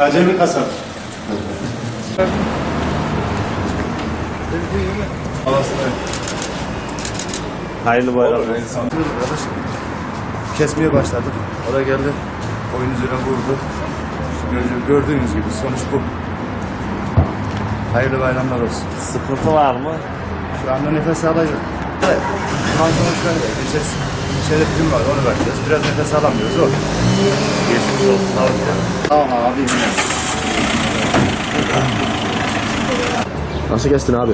Acemi kasap. Hayırlı bayramlar. Kesmeye başladık. O da geldi. Oyun üzerine vurdu. Gördüğünüz- Gördüğünüz gibi sonuç bu. Hayırlı bayramlar olsun. Sıkıntı var mı? Şu anda nefes alacak. Evet. Kan sonuçları da gideceğiz. Şeref gün var onu bakacağız. Biraz nefes alamıyoruz o. Geçmiş olsun abi. Tamam abi. Nasıl kestin abi?